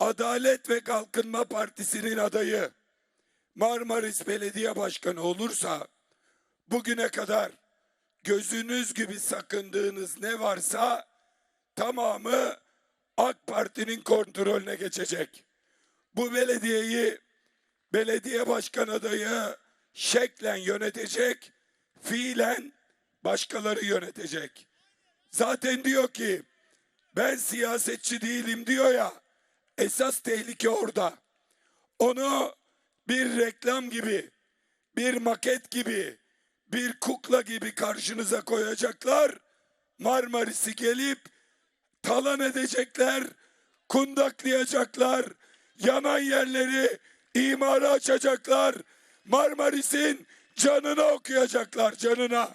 Adalet ve Kalkınma Partisi'nin adayı Marmaris Belediye Başkanı olursa bugüne kadar gözünüz gibi sakındığınız ne varsa tamamı AK Parti'nin kontrolüne geçecek. Bu belediyeyi belediye başkan adayı şeklen yönetecek, fiilen başkaları yönetecek. Zaten diyor ki ben siyasetçi değilim diyor ya. Esas tehlike orada. Onu bir reklam gibi, bir maket gibi, bir kukla gibi karşınıza koyacaklar. Marmaris'i gelip talan edecekler, kundaklayacaklar, yanan yerleri imara açacaklar. Marmaris'in canını okuyacaklar, canına.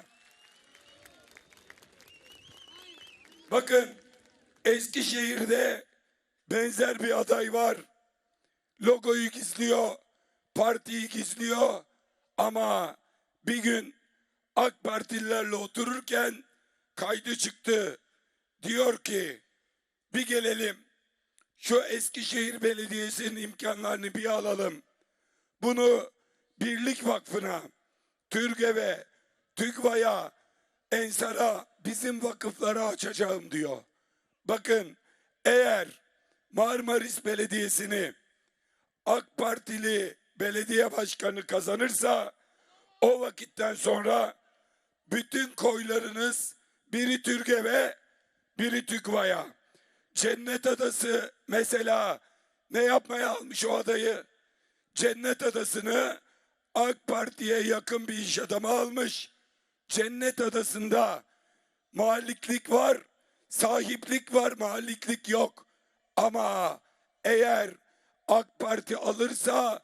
Bakın Eskişehir'de benzer bir aday var. Logoyu gizliyor, partiyi gizliyor ama bir gün AK Partililerle otururken kaydı çıktı. Diyor ki bir gelelim şu Eskişehir Belediyesi'nin imkanlarını bir alalım. Bunu Birlik Vakfı'na, TÜRGEV'e, TÜGVA'ya, Ensar'a, bizim vakıflara açacağım diyor. Bakın eğer Marmaris Belediyesi'ni AK Partili belediye başkanı kazanırsa o vakitten sonra bütün koylarınız biri Türgev'e biri TÜGVA'ya. Cennet Adası mesela ne yapmaya almış o adayı? Cennet Adası'nı AK Parti'ye yakın bir iş adamı almış. Cennet Adası'nda mahalliklik var, sahiplik var, mahalliklik yok. Ama eğer AK Parti alırsa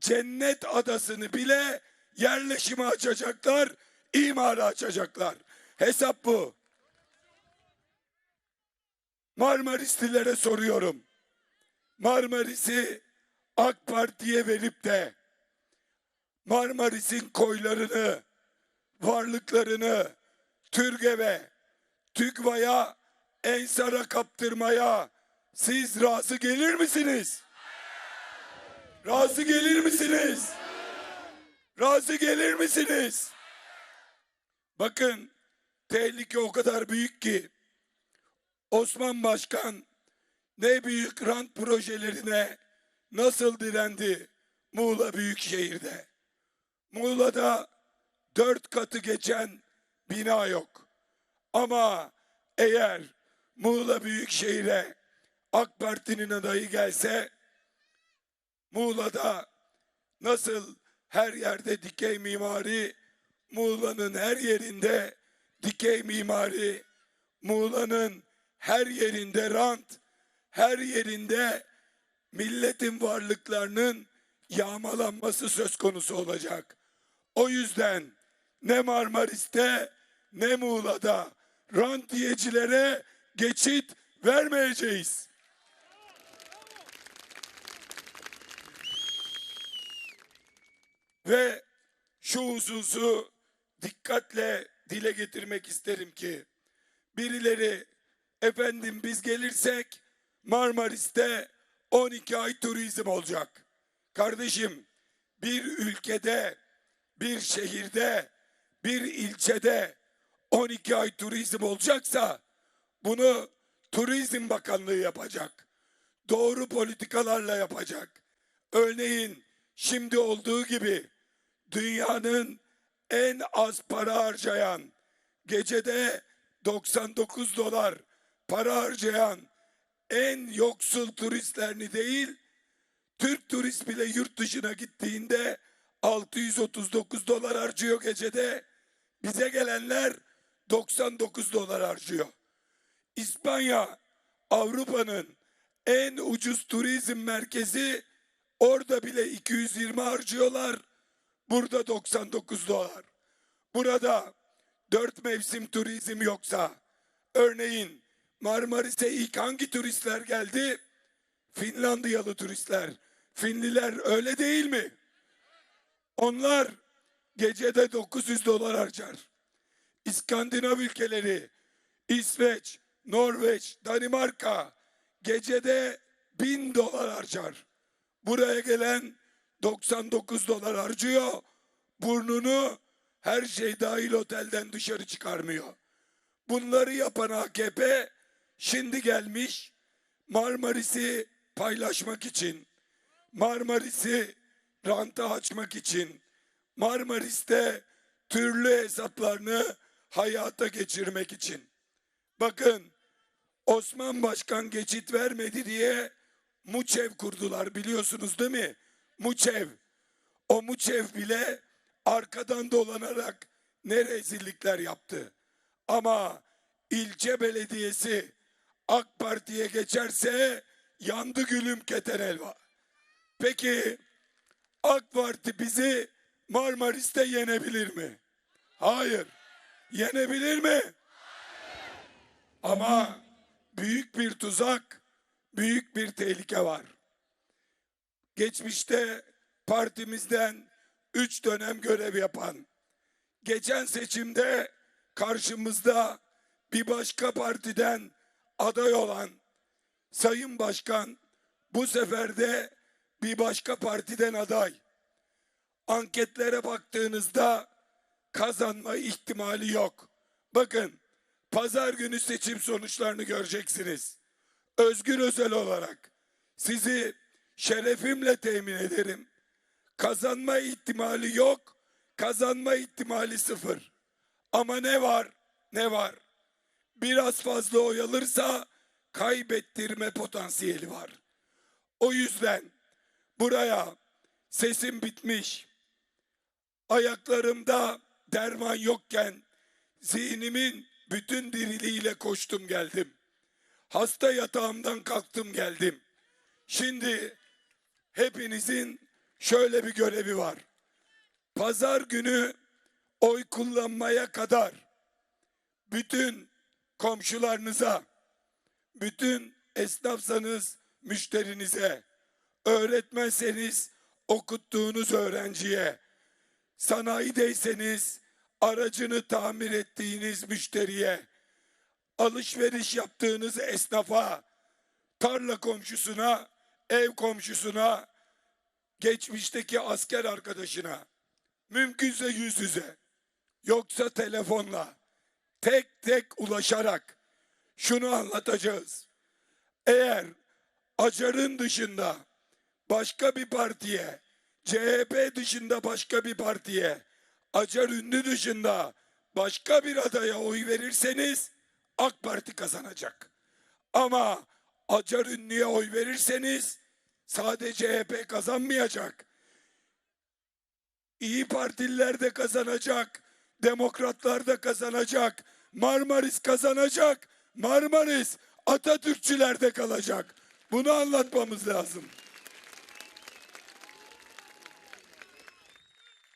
Cennet Adası'nı bile yerleşime açacaklar, imara açacaklar. Hesap bu. Marmaris'lilere soruyorum. Marmaris'i AK Parti'ye verip de Marmaris'in koylarını, varlıklarını Türgev'e, TÜGVA'ya, Ensar'a kaptırmaya siz razı gelir misiniz? Razı gelir misiniz? Razı gelir misiniz? Bakın tehlike o kadar büyük ki Osman Başkan ne büyük rant projelerine nasıl direndi Muğla Büyükşehir'de. Muğla'da dört katı geçen bina yok. Ama eğer Muğla Büyükşehir'e AK Parti'nin adayı gelse Muğla'da nasıl her yerde dikey mimari Muğla'nın her yerinde dikey mimari Muğla'nın her yerinde rant her yerinde milletin varlıklarının yağmalanması söz konusu olacak. O yüzden ne Marmaris'te ne Muğla'da rantiyecilere geçit vermeyeceğiz. Ve şu hususu dikkatle dile getirmek isterim ki birileri efendim biz gelirsek Marmaris'te 12 ay turizm olacak. Kardeşim bir ülkede, bir şehirde, bir ilçede 12 ay turizm olacaksa bunu Turizm Bakanlığı yapacak. Doğru politikalarla yapacak. Örneğin şimdi olduğu gibi dünyanın en az para harcayan, gecede 99 dolar para harcayan en yoksul turistlerini değil, Türk turist bile yurt dışına gittiğinde 639 dolar harcıyor gecede. Bize gelenler 99 dolar harcıyor. İspanya Avrupa'nın en ucuz turizm merkezi orada bile 220 harcıyorlar. Burada 99 dolar. Burada dört mevsim turizm yoksa örneğin Marmaris'e ilk hangi turistler geldi? Finlandiyalı turistler. Finliler öyle değil mi? Onlar gecede 900 dolar harcar. İskandinav ülkeleri, İsveç, Norveç, Danimarka gecede bin dolar harcar. Buraya gelen 99 dolar harcıyor. Burnunu her şey dahil otelden dışarı çıkarmıyor. Bunları yapan AKP şimdi gelmiş Marmaris'i paylaşmak için, Marmaris'i ranta açmak için, Marmaris'te türlü hesaplarını hayata geçirmek için. Bakın Osman Başkan geçit vermedi diye Muçev kurdular biliyorsunuz değil mi? Muçev. O Muçev bile arkadan dolanarak ne rezillikler yaptı. Ama ilçe belediyesi AK Parti'ye geçerse yandı gülüm keten elva. Peki AK Parti bizi Marmaris'te yenebilir mi? Hayır. Yenebilir mi? Ama büyük bir tuzak, büyük bir tehlike var. Geçmişte partimizden üç dönem görev yapan, geçen seçimde karşımızda bir başka partiden aday olan Sayın Başkan bu sefer de bir başka partiden aday. Anketlere baktığınızda kazanma ihtimali yok. Bakın pazar günü seçim sonuçlarını göreceksiniz. Özgür Özel olarak sizi şerefimle temin ederim. Kazanma ihtimali yok, kazanma ihtimali sıfır. Ama ne var, ne var? Biraz fazla oy alırsa kaybettirme potansiyeli var. O yüzden buraya sesim bitmiş, ayaklarımda derman yokken zihnimin bütün diriliğiyle koştum geldim. Hasta yatağımdan kalktım geldim. Şimdi hepinizin şöyle bir görevi var. Pazar günü oy kullanmaya kadar bütün komşularınıza, bütün esnafsanız müşterinize, öğretmenseniz okuttuğunuz öğrenciye, sanayideyseniz aracını tamir ettiğiniz müşteriye, alışveriş yaptığınız esnafa, tarla komşusuna, ev komşusuna, geçmişteki asker arkadaşına, mümkünse yüz yüze, yoksa telefonla, tek tek ulaşarak şunu anlatacağız. Eğer Acar'ın dışında başka bir partiye, CHP dışında başka bir partiye, Acar Ünlü dışında başka bir adaya oy verirseniz AK Parti kazanacak. Ama Acar Ünlü'ye oy verirseniz sadece CHP kazanmayacak. İyi Partililer de kazanacak, Demokratlar da kazanacak, Marmaris kazanacak, Marmaris Atatürkçüler de kalacak. Bunu anlatmamız lazım.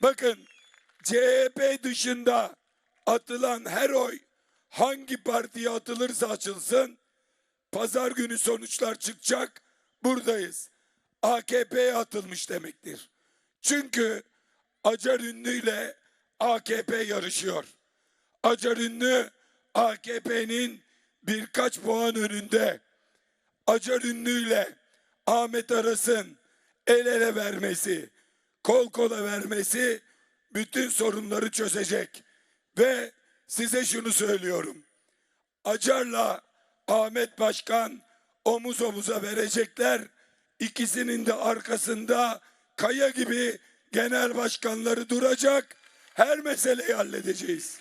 Bakın CHP dışında atılan her oy hangi partiye atılırsa açılsın pazar günü sonuçlar çıkacak buradayız. AKP'ye atılmış demektir. Çünkü Acar Ünlü ile AKP yarışıyor. Acar Ünlü AKP'nin birkaç puan önünde. Acar Ünlü ile Ahmet Aras'ın el ele vermesi, kol kola vermesi bütün sorunları çözecek. Ve size şunu söylüyorum. Acar'la Ahmet Başkan omuz omuza verecekler. İkisinin de arkasında kaya gibi genel başkanları duracak. Her meseleyi halledeceğiz.